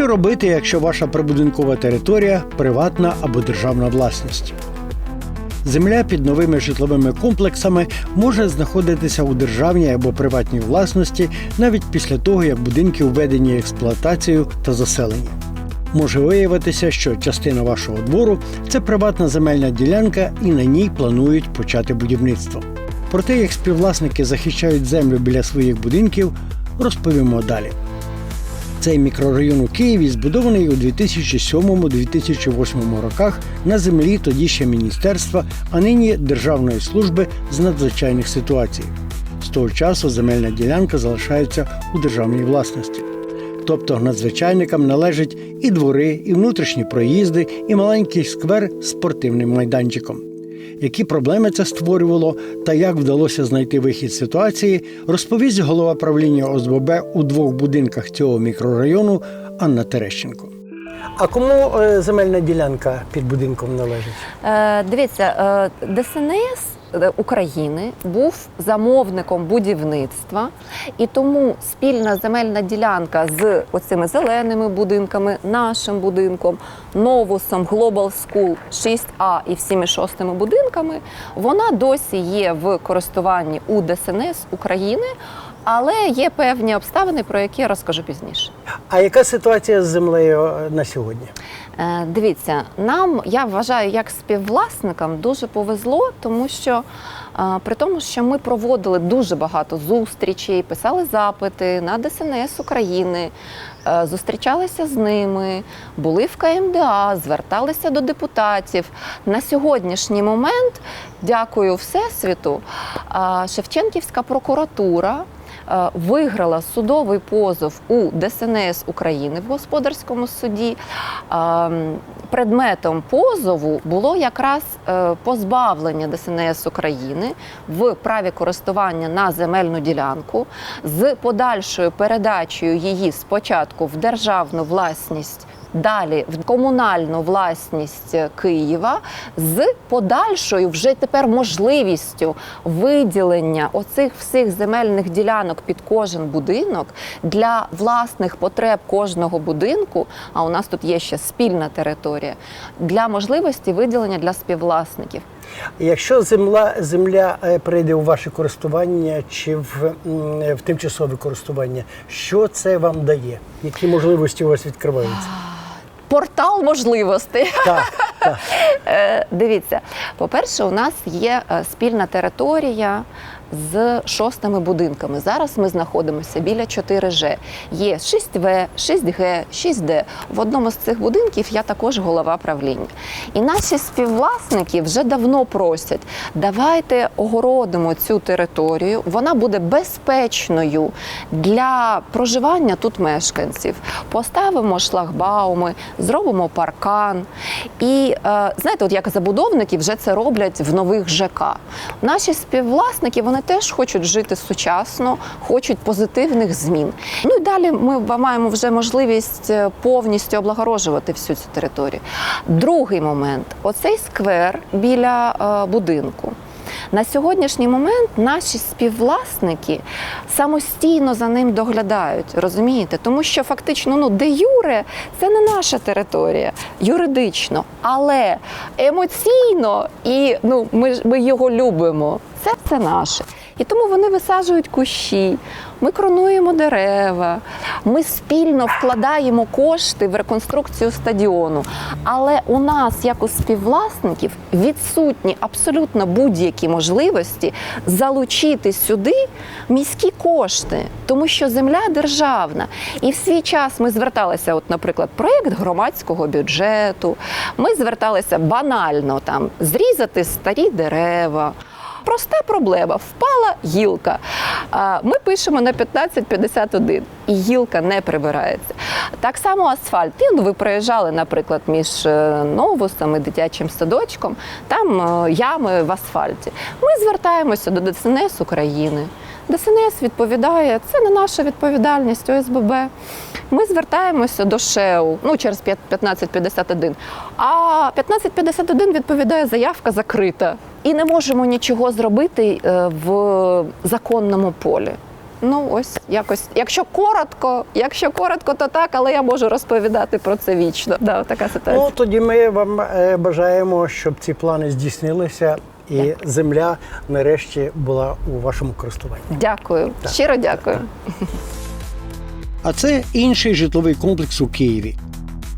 Що робити, якщо ваша прибудинкова територія приватна або державна власність? Земля під новими житловими комплексами може знаходитися у державній або приватній власності навіть після того, як будинки введені в експлуатацію та заселені. Може виявитися, що частина вашого двору це приватна земельна ділянка, і на ній планують почати будівництво. Про те, як співвласники захищають землю біля своїх будинків, розповімо далі. Цей мікрорайон у Києві збудований у 2007-2008 роках на землі тоді ще міністерства, а нині Державної служби з надзвичайних ситуацій. З того часу земельна ділянка залишається у державній власності. Тобто надзвичайникам належать і двори, і внутрішні проїзди, і маленький сквер з спортивним майданчиком. Які проблеми це створювало та як вдалося знайти вихід з ситуації, розповість голова правління ОСББ у двох будинках цього мікрорайону Анна Терещенко. А кому е, земельна ділянка під будинком належить? Е, Дивіться, е, ДСНС України був замовником будівництва, і тому спільна земельна ділянка з оцими зеленими будинками, нашим будинком, новусом, Global School 6А і всіми шостими будинками, вона досі є в користуванні у ДСНС України, але є певні обставини, про які я розкажу пізніше. А яка ситуація з землею е, на сьогодні? Е, Дивіться, нам я вважаю, як співвласникам дуже повезло, тому що е, при тому, що ми проводили дуже багато зустрічей, писали запити на ДСНС України, е, зустрічалися з ними, були в КМДА, зверталися до депутатів. На сьогоднішній момент, дякую Всесвіту, Шевченківська прокуратура виграла судовий позов у ДСНС України в господарському суді. Ем, Предметом позову було якраз е, позбавлення ДСНС України в праві користування на земельну ділянку з подальшою передачею її спочатку в державну власність. Далі в комунальну власність Києва з подальшою вже тепер можливістю виділення оцих всіх земельних ділянок під кожен будинок для власних потреб кожного будинку. А у нас тут є ще спільна територія для можливості виділення для співвласників. Якщо земля, земля прийде у ваше користування чи в, в тимчасове користування, що це вам дає? Які можливості у вас відкриваються? Портал можливостей. Так, так. Е, Дивіться, по-перше, у нас є е, спільна територія з шостими будинками. Зараз ми знаходимося біля 4Ж. Є 6В, 6Г, 6Д. В одному з цих будинків я також голова правління. І наші співвласники вже давно просять: давайте огородимо цю територію. Вона буде безпечною для проживання тут мешканців. Поставимо шлагбауми, зробимо паркан. І е, знаєте, от як забудовники вже це роблять в нових ЖК. Наші співвласники вони теж хочуть жити сучасно, хочуть позитивних змін. Ну і далі ми маємо вже можливість е, повністю облагорожувати всю цю територію. Другий момент оцей сквер біля е, будинку. На сьогоднішній момент наші співвласники самостійно за ним доглядають, розумієте? Тому що фактично ну де юре це не наша територія юридично, але емоційно і ну ми ми його любимо. Це наше. І тому вони висаджують кущі, ми кронуємо дерева, ми спільно вкладаємо кошти в реконструкцію стадіону. Але у нас, як у співвласників, відсутні абсолютно будь-які можливості залучити сюди міські кошти, тому що земля державна. І в свій час ми зверталися, от, наприклад, проєкт громадського бюджету. Ми зверталися банально там зрізати старі дерева. Проста проблема. Впала гілка. Ми пишемо на 1551 і гілка не прибирається. Так само асфальт. І, ну, ви проїжджали, наприклад, між е, новусом і дитячим садочком, там е, ями в асфальті. Ми звертаємося до ДСНС України. ДСНС відповідає, це не наша відповідальність ОСББ. Ми звертаємося до ШЕУ ну, через 5- 1551. А 1551 відповідає, заявка закрита. І не можемо нічого зробити е, в законному полі. Ну ось якось, якщо коротко, якщо коротко, то так, але я можу розповідати про це вічно. Да, така ситуація. Ну тоді ми вам е, бажаємо, щоб ці плани здійснилися, і Дякую. земля нарешті була у вашому користуванні. Дякую, щиро дякую. А це інший житловий комплекс у Києві.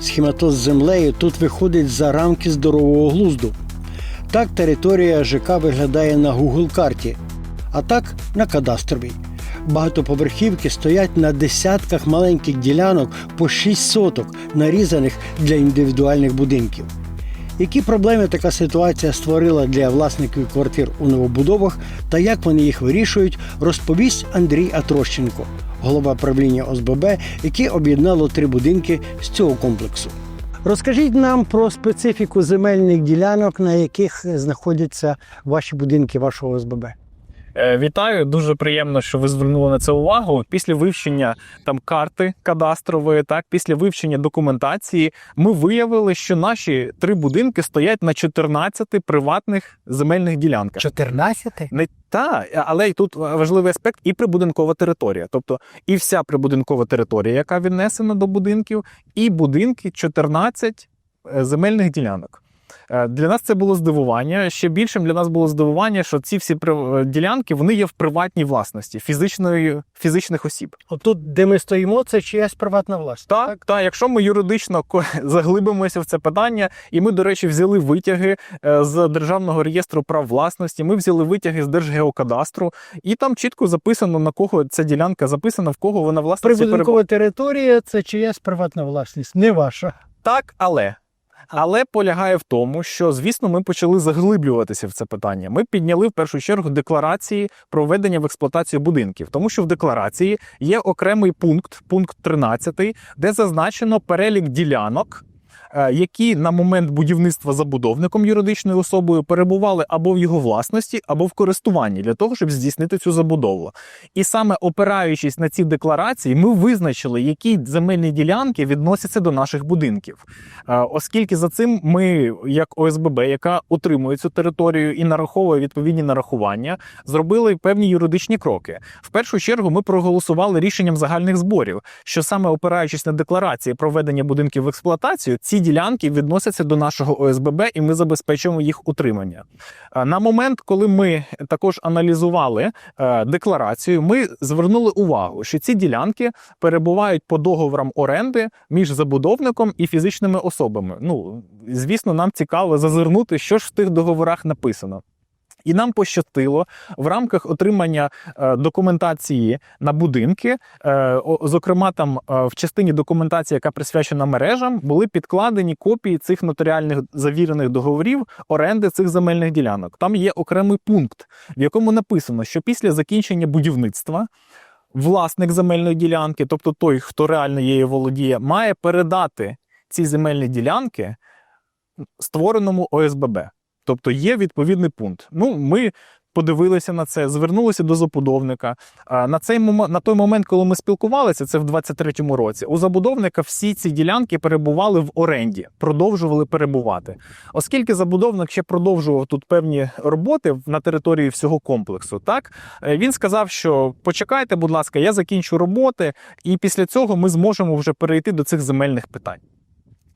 Схематоз з землею тут виходить за рамки здорового глузду. Так територія ЖК виглядає на Google карті, а так на кадастровій. Багатоповерхівки стоять на десятках маленьких ділянок по 6 соток, нарізаних для індивідуальних будинків. Які проблеми така ситуація створила для власників квартир у новобудовах та як вони їх вирішують, розповість Андрій Атрощенко, голова правління ОСББ, яке об'єднало три будинки з цього комплексу. Розкажіть нам про специфіку земельних ділянок, на яких знаходяться ваші будинки вашого ОСББ. Е, Вітаю, дуже приємно, що ви звернули на це увагу. Після вивчення там карти кадастрової, так після вивчення документації, ми виявили, що наші три будинки стоять на 14 приватних земельних ділянках. 14? Не та, але й тут важливий аспект і прибудинкова територія. Тобто і вся прибудинкова територія, яка віднесена до будинків, і будинки 14 е, земельних ділянок. Е, Для нас це було здивування. Ще більшим для нас було здивування, що ці всі е, ділянки вони є в приватній власності фізичної фізичних осіб. Отут, де ми стоїмо, це чиясь приватна власність. Так, так, якщо ми юридично заглибимося в це питання, і ми, до речі, взяли витяги е, з державного реєстру прав власності, ми взяли витяги з Держгеокадастру, і там чітко записано на кого ця ділянка записана, в кого вона перебуває. Прибудинкова територія це чиясь приватна власність, не ваша. Так, але. Але полягає в тому, що звісно ми почали заглиблюватися в це питання. Ми підняли в першу чергу декларації про введення в експлуатацію будинків, тому що в декларації є окремий пункт, пункт 13, де зазначено перелік ділянок. Е, Які на момент будівництва забудовником юридичною особою перебували або в його власності, або в користуванні для того, щоб здійснити цю забудову. І саме опираючись на ці декларації, ми визначили, які земельні ділянки відносяться до наших будинків. Е, Оскільки за цим ми, як ОСББ, яка утримує цю територію і нараховує відповідні нарахування, зробили певні юридичні кроки. В першу чергу ми проголосували рішенням загальних зборів, що саме опираючись на декларації про введення будинків в експлуатацію, ці ділянки відносяться до нашого ОСББ, і ми забезпечуємо їх утримання. Е, На момент, коли ми також аналізували е, декларацію, ми звернули увагу, що ці ділянки перебувають по договорам оренди між забудовником і фізичними особами. Ну, звісно, нам цікаво зазирнути, що ж в тих договорах написано. І нам пощастило в рамках отримання е, документації на будинки, е, зокрема, там е, в частині документації, яка присвячена мережам, були підкладені копії цих нотаріальних завірених договорів оренди цих земельних ділянок. Там є окремий пункт, в якому написано, що після закінчення будівництва власник земельної ділянки, тобто той, хто реально її володіє, має передати ці земельні ділянки створеному ОСББ. Тобто є відповідний пункт. Ну, ми подивилися на це, звернулися до забудовника. На цей на той момент, коли ми спілкувалися, це в 23-му році, у забудовника всі ці ділянки перебували в оренді, продовжували перебувати. Оскільки забудовник ще продовжував тут певні роботи на території всього комплексу, так е, він сказав, що почекайте, будь ласка, я закінчу роботи, і після цього ми зможемо вже перейти до цих земельних питань.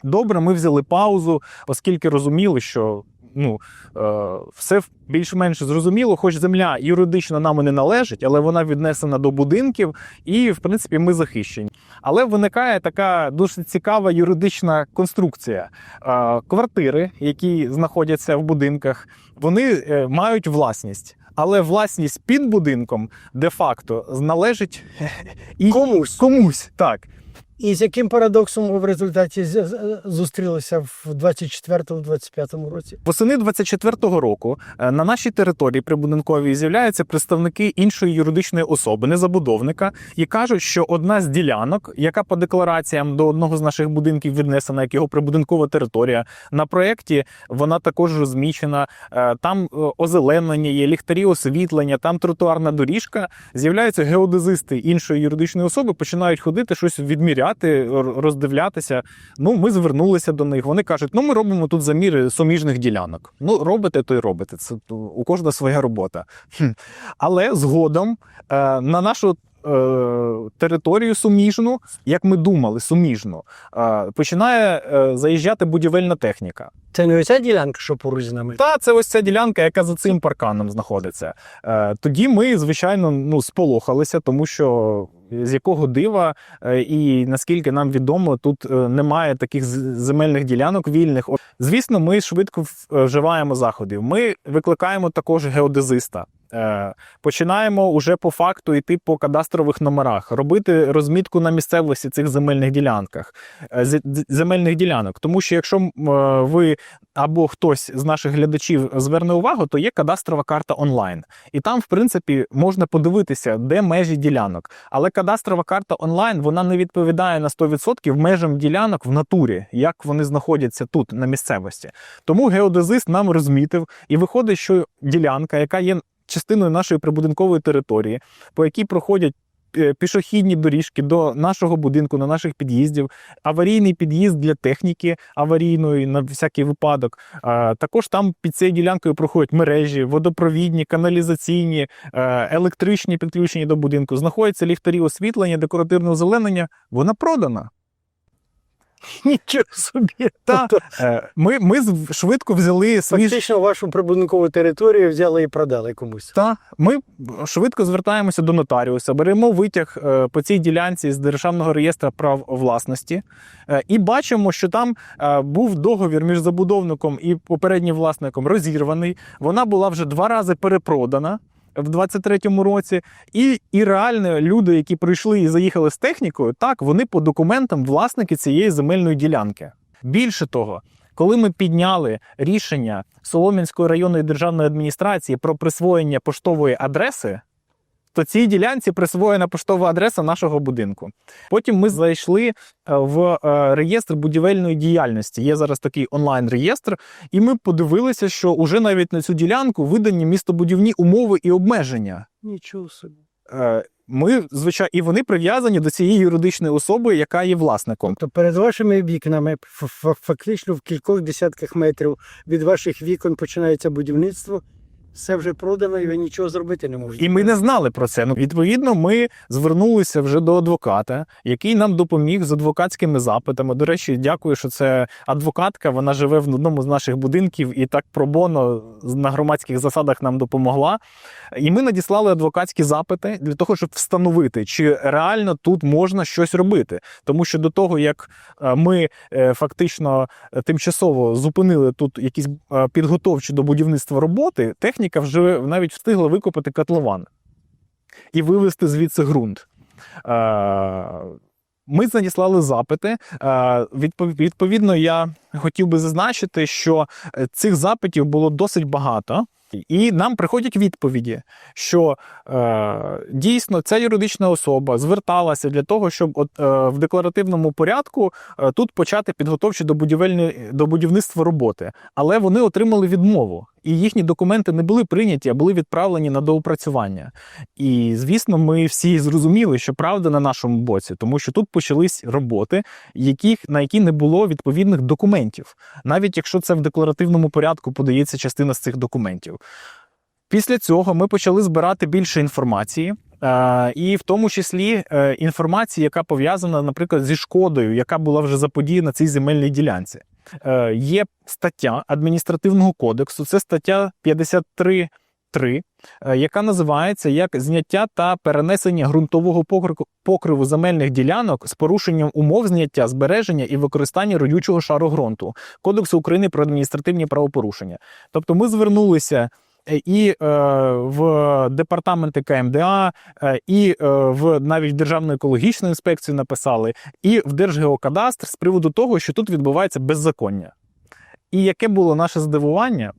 Добре, ми взяли паузу, оскільки розуміли, що ну, е, все більш-менш зрозуміло, хоч земля юридично нам і не належить, але вона віднесена до будинків, і в принципі ми захищені. Але виникає така дуже цікава юридична конструкція. Е, квартири, які знаходяться в будинках, вони е, мають власність. Але власність під будинком де-факто належить і Комусь. комусь. Так. І з яким парадоксом в результаті зустрілися в 24-25 році? Восени 24-го року е, на нашій території прибудинковій з'являються представники іншої юридичної особи, не забудовника, і кажуть, що одна з ділянок, яка по деклараціям до одного з наших будинків віднесена, як його прибудинкова територія, на проєкті вона також розмічена. Е, Там е, озеленення є, ліхтарі освітлення, там тротуарна доріжка. З'являються геодезисти іншої юридичної особи, починають ходити, щось відміряти, р- роздивлятися. Ну, ми звернулися до них. Вони кажуть: ну, ми робимо тут заміри суміжних ділянок. Ну, робите, то й робите. Це у кожна своя робота. Хм. Але згодом е, на нашу е, територію суміжну, як ми думали, суміжну, е, починає заїжджати будівельна техніка. Це не оця ділянка, що поруч з нами. Та це ось ця ділянка, яка за цим парканом знаходиться. Тоді ми, звичайно, ну сполохалися, тому що з якого дива, е, і наскільки нам відомо, тут е, немає таких земельних ділянок вільних. Звісно, ми швидко вживаємо заходів. Ми викликаємо також геодезиста. Е, Починаємо уже по факту йти по кадастрових номерах, робити розмітку на місцевості цих земельних ділянках, е, земельних ділянок. Тому що якщо е, ви або хтось з наших глядачів зверне увагу, то є кадастрова карта онлайн. І там, в принципі, можна подивитися, де межі ділянок. Але кадастрова карта онлайн вона не відповідає на 100% межам ділянок в натурі, як вони знаходяться тут на місцевості. Тому геодезист нам розмітив, і виходить, що ділянка, яка є частиною нашої прибудинкової території, по якій проходять. е, Пішохідні доріжки до нашого будинку, на наших під'їздів, аварійний під'їзд для техніки аварійної на всякий випадок. Також там під цією ділянкою проходять мережі, водопровідні, каналізаційні, е, електричні підключені до будинку. Знаходяться ліхтарі освітлення, декоративне озеленення. Вона продана. Нічого собі. Та, Тобто, Е, Ми, ми швидко взяли свіж... фактично вашу прибудинкову територію взяли і продали комусь. Та ми швидко звертаємося до нотаріуса, беремо витяг е, по цій ділянці з державного реєстру прав власності е, і бачимо, що там був договір між забудовником і попереднім власником розірваний. Вона була вже два рази перепродана. В 23-му році, і, і реально люди, які прийшли і заїхали з технікою, так вони по документам власники цієї земельної ділянки. Більше того, коли ми підняли рішення Солом'янської районної державної адміністрації про присвоєння поштової адреси, то цій ділянці присвоєна поштова адреса нашого будинку. Потім ми зайшли е, в е, реєстр будівельної діяльності. Є зараз такий онлайн-реєстр, і ми подивилися, що уже навіть на цю ділянку видані містобудівні умови і обмеження. Нічого собі. Е, Ми, звичайно, і вони прив'язані до цієї юридичної особи, яка є власником. То перед вашими вікнами, фактично в кількох десятках метрів від ваших вікон починається будівництво. Все вже продано, і ви нічого зробити не можете. І ми не знали про це. Ну, відповідно, ми звернулися вже до адвоката, який нам допоміг з адвокатськими запитами. До речі, дякую, що це адвокатка. Вона живе в одному з наших будинків і так пробоно на громадських засадах нам допомогла. І ми надіслали адвокатські запити для того, щоб встановити, чи реально тут можна щось робити. Тому що до того, як е, ми е, фактично е, тимчасово зупинили тут якісь підготовчі до будівництва роботи, техніка вже навіть встигла викопати котлован і вивезти звідси ґрунт. Ми надіслали запити. Відповідно, я хотів би зазначити, що е, цих запитів було досить багато. І нам приходять відповіді, що е, дійсно ця юридична особа зверталася для того, щоб от, е, в декларативному порядку тут почати підготовчі до будівельної до будівництва роботи, але вони отримали відмову, і їхні документи не були прийняті, а були відправлені на доопрацювання. І звісно, ми всі зрозуміли, що правда на нашому боці, тому що тут почались роботи, яких на які не було відповідних документів, навіть якщо це в декларативному порядку подається частина з цих документів. Після цього ми почали збирати більше інформації. е, І в тому числі е, інформації, яка пов'язана, наприклад, зі шкодою, яка була вже заподіяна цій земельній ділянці. Е, Є стаття адміністративного кодексу, це стаття 53.3, е, яка називається як зняття та перенесення ґрунтового покриву земельних ділянок з порушенням умов зняття, збереження і використання родючого шару ґрунту Кодексу України про адміністративні правопорушення. Тобто ми звернулися. Е, І е, в департаменти КМДА, е, і в навіть Державну екологічну інспекцію написали, і в Держгеокадастр з приводу того, що тут відбувається беззаконня. І яке було наше здивування,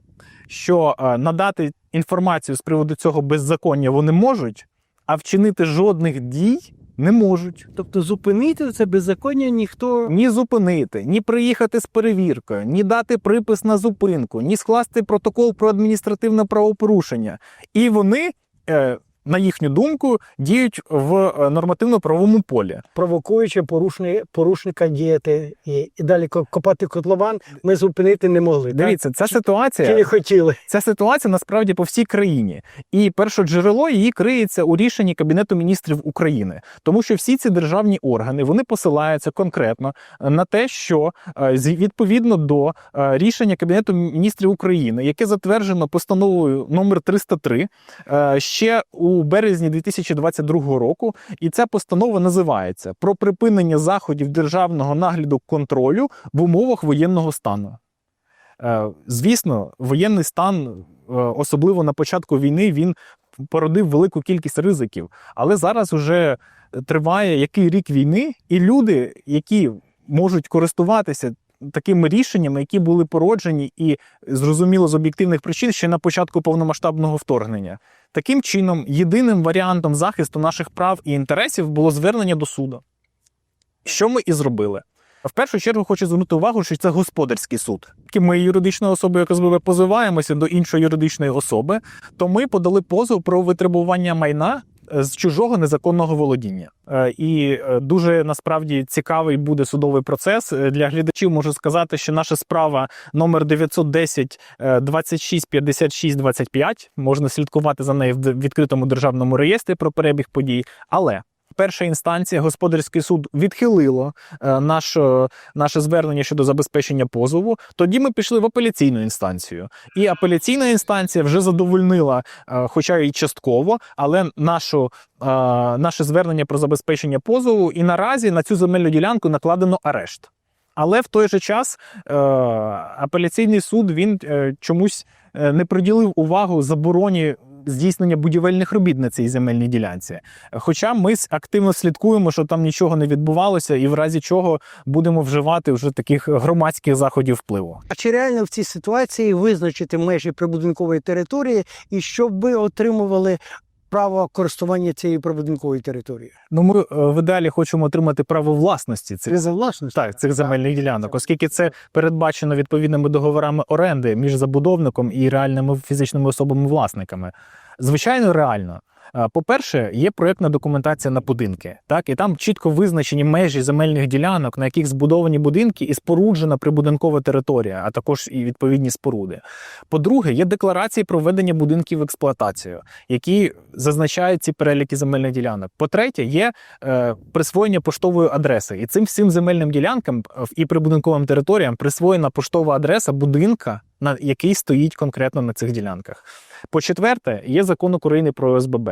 що надати інформацію з приводу цього беззаконня вони можуть, а вчинити жодних дій не можуть. Тобто зупинити це беззаконня ніхто Ні зупинити, ні приїхати з перевіркою, ні дати припис на зупинку, ні скласти протокол про адміністративне правопорушення. І вони е, на їхню думку, діють в е, нормативно-правовому полі. Провокуючи порушни, порушника діяти і, і далі копати котлован, ми зупинити не могли. так? Дивіться, ця Чи- Чи не ситуація, хотіли? ця ситуація насправді по всій країні. І перше джерело її криється у рішенні Кабінету міністрів України, тому що всі ці державні органи вони посилаються конкретно на те, що е, відповідно до е, рішення Кабінету міністрів України, яке затверджено постановою номер 303 е, ще у березні 2022 року, і ця постанова називається про припинення заходів державного нагляду контролю в умовах воєнного стану. Е, Звісно, воєнний стан, е, особливо на початку війни, він породив велику кількість ризиків. Але зараз вже триває який рік війни, і люди, які можуть користуватися такими рішеннями, які були породжені і зрозуміло з об'єктивних причин ще на початку повномасштабного вторгнення. Таким чином, єдиним варіантом захисту наших прав і інтересів було звернення до суду. Що ми і зробили? В першу чергу хочу звернути увагу, що це господарський суд. Ми юридична особа, як СББ, позиваємося до іншої юридичної особи, то ми подали позов про витребування майна з чужого незаконного володіння. Е, І е, дуже насправді цікавий буде судовий процес. Е, Для глядачів можу сказати, що наша справа номер 910 е, 26 56 25. Можна слідкувати за нею в відкритому державному реєстрі про перебіг подій. Але перша інстанція, господарський суд, відхилило е, наш, е, наше звернення щодо забезпечення позову. Тоді ми пішли в апеляційну інстанцію. І апеляційна інстанція вже задовольнила, е, хоча й частково, але нашу, наше звернення про забезпечення позову. І наразі на цю земельну ділянку накладено арешт. Але в той же час апеляційний суд він чомусь не приділив увагу забороні здійснення будівельних робіт на цій земельній ділянці. Хоча ми активно слідкуємо, що там нічого не відбувалося, і в разі чого будемо вживати вже таких громадських заходів впливу. А чи реально в цій ситуації визначити межі прибудинкової території і щоб ви отримували право користування цією прибудинковою територією? Ну, ми е, в ідеалі хочемо отримати право власності цих за власність? Так, цих земельних ділянок, оскільки це передбачено відповідними договорами оренди між забудовником і реальними фізичними особами-власниками. Звичайно, реально. По-перше, є проєктна документація на будинки, так і там чітко визначені межі земельних ділянок, на яких збудовані будинки і споруджена прибудинкова територія, а також і відповідні споруди. По-друге, є декларації про введення будинків в експлуатацію, які зазначають ці переліки земельних ділянок. По-третє, є е, присвоєння поштової адреси, і цим всім земельним ділянкам е, і прибудинковим територіям присвоєна поштова адреса будинка, на який стоїть конкретно на цих ділянках. По-четверте, є закон України про ОСББ,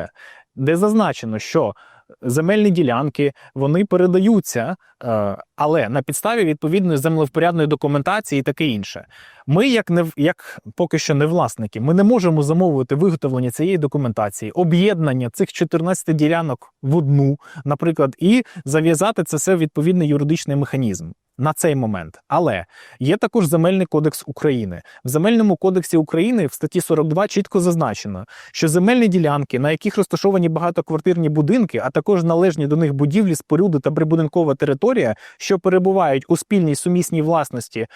де зазначено, що земельні ділянки вони передаються, е, але на підставі відповідної землевпорядної документації і таке інше. Ми, як не як поки що не власники, ми не можемо замовити виготовлення цієї документації, об'єднання цих 14 ділянок в одну, наприклад, і зав'язати це все в відповідний юридичний механізм. На цей момент, але є також земельний кодекс України. В земельному кодексі України в статті 42 чітко зазначено, що земельні ділянки, на яких розташовані багатоквартирні будинки, а також належні до них будівлі, споруди та прибудинкова територія, що перебувають у спільній сумісній власності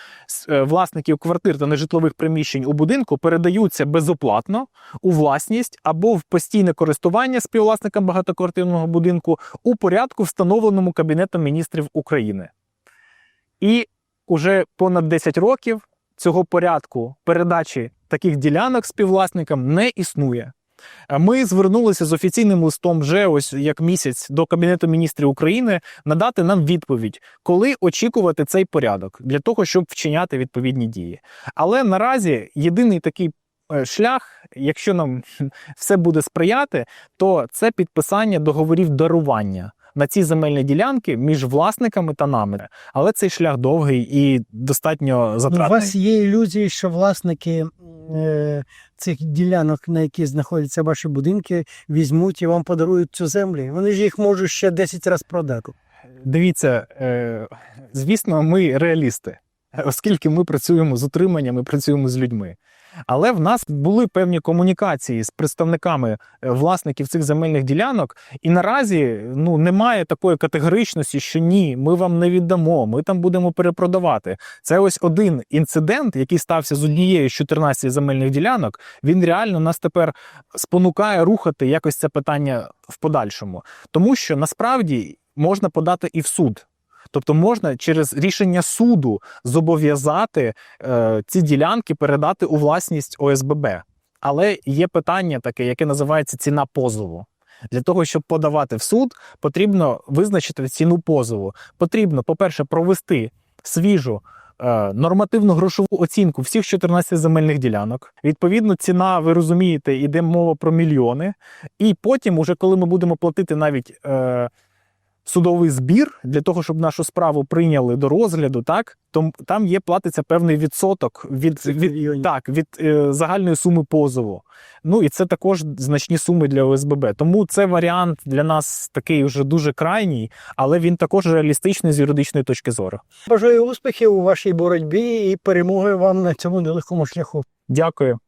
е, власників квартир та нежитлових приміщень у будинку, передаються безоплатно у власність або в постійне користування співвласникам багатоквартирного будинку у порядку, встановленому Кабінетом міністрів України. І уже понад 10 років цього порядку передачі таких ділянок співвласникам не існує. Ми звернулися з офіційним листом вже ось як місяць до Кабінету міністрів України надати нам відповідь, коли очікувати цей порядок для того, щоб вчиняти відповідні дії. Але наразі єдиний такий е, шлях, якщо нам все буде сприяти, то це підписання договорів дарування на ці земельні ділянки між власниками та нами. Але цей шлях довгий і достатньо затратний. У вас є ілюзії, що власники е, цих ділянок, на які знаходяться ваші будинки, візьмуть і вам подарують цю землю. Вони ж їх можуть ще 10 разів продати. Дивіться, е, звісно, ми реалісти. Оскільки ми працюємо з утриманням, ми працюємо з людьми. Але в нас були певні комунікації з представниками е, власників цих земельних ділянок, і наразі ну немає такої категоричності, що ні, ми вам не віддамо, ми там будемо перепродавати. Це ось один інцидент, який стався з однією з 14 земельних ділянок. Він реально нас тепер спонукає рухати якось це питання в подальшому, тому що насправді можна подати і в суд. Тобто можна через рішення суду зобов'язати е, ці ділянки передати у власність ОСББ. Але є питання таке, яке називається ціна позову. Для того, щоб подавати в суд, потрібно визначити ціну позову. Потрібно, по-перше, провести свіжу е, нормативну грошову оцінку всіх 14 земельних ділянок. Відповідно, ціна, ви розумієте, йде мова про мільйони. І потім, уже коли ми будемо платити навіть е, судовий збір для того, щоб нашу справу прийняли до розгляду, так то там є платиться певний відсоток від, від так від е, загальної суми позову. Ну і це також значні суми для ОСББ. Тому це варіант для нас такий вже дуже крайній, але він також реалістичний з юридичної точки зору. Бажаю успіхів у вашій боротьбі і перемоги вам на цьому нелегкому шляху. Дякую.